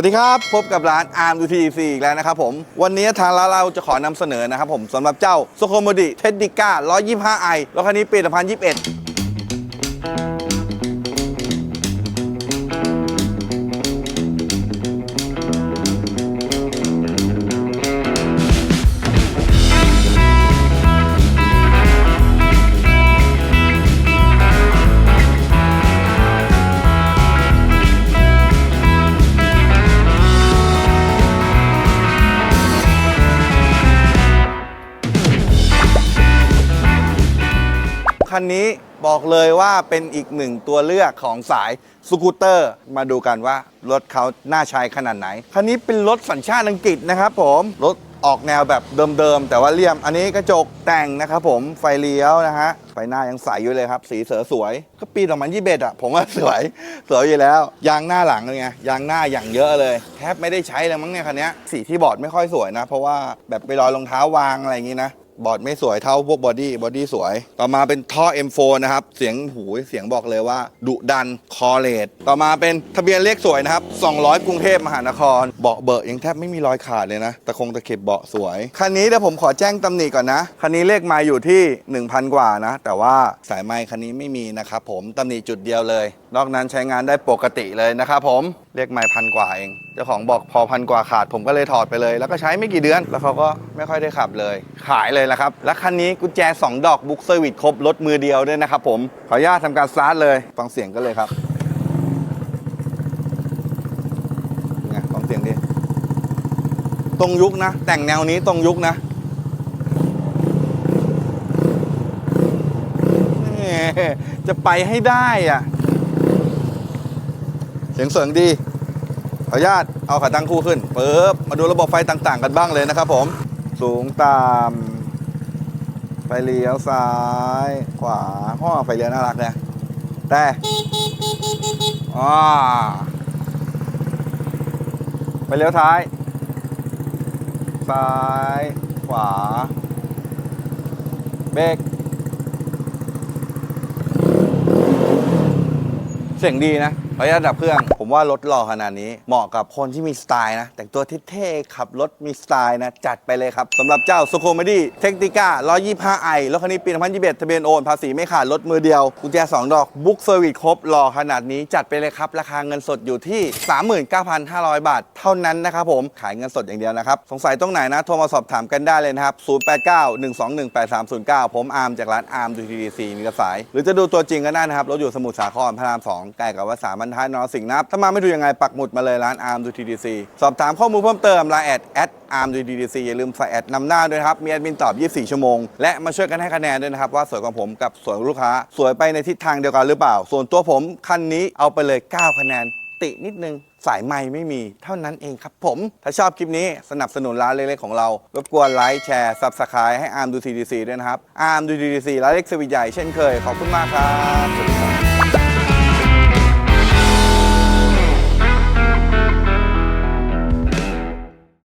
วัสดีครับ พบกับร้าน Arm UTC อีกแล้วนะครับผม วันนี้ทางร้านเราจะขอนำเสนอนะครับผมสำหรับเจ้าโซโคโมดิเทดดิก้า125ไอรถคันนี้ปี 2021 คันนี้บอกเลยว่าเป็นอีกหนึ่งตัวเลือกของสายสกูตเตอร์ มาดูกันว่ารถเขาน่าใช้ขนาดไหน คันนี้เป็นรถสัญชาติอังกฤษนะครับผมรถออกแนวแบบเดิมๆ แต่ว่าเลี่ยม อันนี้กระจกแต่งนะครับผมไฟเลี้ยวนะฮะ ไฟหน้ายังใสอยู่เลยครับ สีเสือสวย ก็ปี2021อะ ผมว่าสวย สวยอยู่แล้ว ยางหน้าหลังเลยไง ยางหน้าอย่างเยอะเลย แทบไม่ได้ใช้เลยมั้งเนี่ยคันนี้สีที่บอร์ดไม่ค่อยสวยนะ เพราะว่าแบบไปรอยรองเท้าวางอะไรอย่างงี้นะ บอร์ดไม่สวยเท่าพวกบอดี้บอดี้สวย ต่อมาเป็นท่อ M4 นะครับ เสียงหูเสียงบอกเลยว่าดุดันคอเลตต่อมาเป็นทะเบียนเลขสวยนะครับ 200 กรุงเทพมหานคร เบาะเบอะยังแทบไม่มีรอยขาดเลยนะ ตะคงตะเข็บเบาะสวย คันนี้เดี๋ยวผมขอแจ้งตำหนิก่อนนะ คันนี้เลขมาอยู่ที่ 1,000 กว่านะ แต่ว่าสายไม้คันนี้ไม่มีนะครับผมตำหนิจุดเดียวเลยนอกนั้นใช้งานได้ปกติเลยนะครับผมเลขไม้พันกว่าเอง เจ้าของบอกพอพันกว่าขาดผมก็เลยถอดไปเลย แล้วก็ใช้ไม่กี่เดือน แล้วเขาก็ไม่ค่อยได้ขับเลย ขายเลยละครับ และคันนี้กุญแจ 2 ดอกบุ๊กเซอร์วิสครบรถมือเดียวด้วยนะครับผม ขออนุญาตทำการสตาร์ทเลยฟังเสียงกันเลยครับไงฟังเสียงดิตรงยุคนะ แต่งแนวนี้ตรงยุคนะจะไปให้ได้อะ สียงเสริงดี ขออนุญาตเอาขาตั้งคู่ขึ้นปึ๊บมาดูระบบไฟต่างๆ กันบ้างเลยนะครับผม สูงตามไฟเลี้ยวซ้าย ขวาห้อไฟเลี้ยวน่ารักเนี่ยแต่อ่าไฟเลี้ยวท้าย ซ้าย ขวา เบรกเสียงดีนะ ขออนุญาตดับเครื่อง ผมว่ารถหล่อขนาดนี้เหมาะกับคนที่มีสไตล์นะ แต่งตัวเท่ๆขับรถมีสไตล์นะ จัดไปเลยครับสำหรับเจ้า s o c o m e d y t e c t i c a 125i รถคันนี้ปี 2021 ทะเบียนโอน ภาษีไม่ขาดรถมือเดียว กุญแจ 2 ดอกบุ๊กเซอร์วิสครบหล่อขนาดนี้จัดไปเลยครับ ราคาเงินสดอยู่ที่ 39,500 บาท เท่านั้นนะครับผมขายเงินสดอย่างเดียวนะครับสงสัยตรงไหนนะโทรมาสอบถามกันได้เลยนะครับ0891218309 ผมอาร์มจากร้านอาร์มดูทีดีซีมีกระสาย หรือจะดูตัวจริงก็ได้นะครับรถอยู่สมุทรสาครพระราม2ใกล้กับวัดสามัญท้ายนรสิงห์นะครับ ถ้ามาไม่ถูกยังไงปักหมุดมาเลยร้านอาร์มดูทีดีซีสอบถามข้อมูลเพิ่มเติมไลน์แอดแอดอาร์มดูทีดีซีอย่าลืมใส่แอดนำหน้าด้วยครับ มีแอดมินตอบ 24 ชั่วโมง และมาช่วยกันให้คะแนนด้วยนะครับ ว่าสวยของผมกับสวยของลูกค้า สวยไปในทิศทางเดียวกันหรือเปล่า ส่วนตัวผมคันนี้เอาไปเลย 9 คะแนนตินิดนึงสายไม่ไม่มีเท่านั้นเองครับผม ถ้าชอบคลิปนี้สนับสนุนร้านเล็กๆของเรา รบกวนไลค์แชร์ซับสไครต์ให้อาร์มดูทีดีซีด้วยนะครับอาร์มดูทีดีซีร้านเล็กสวิตใหญ่เช่นเคยขอบคุณมากครับ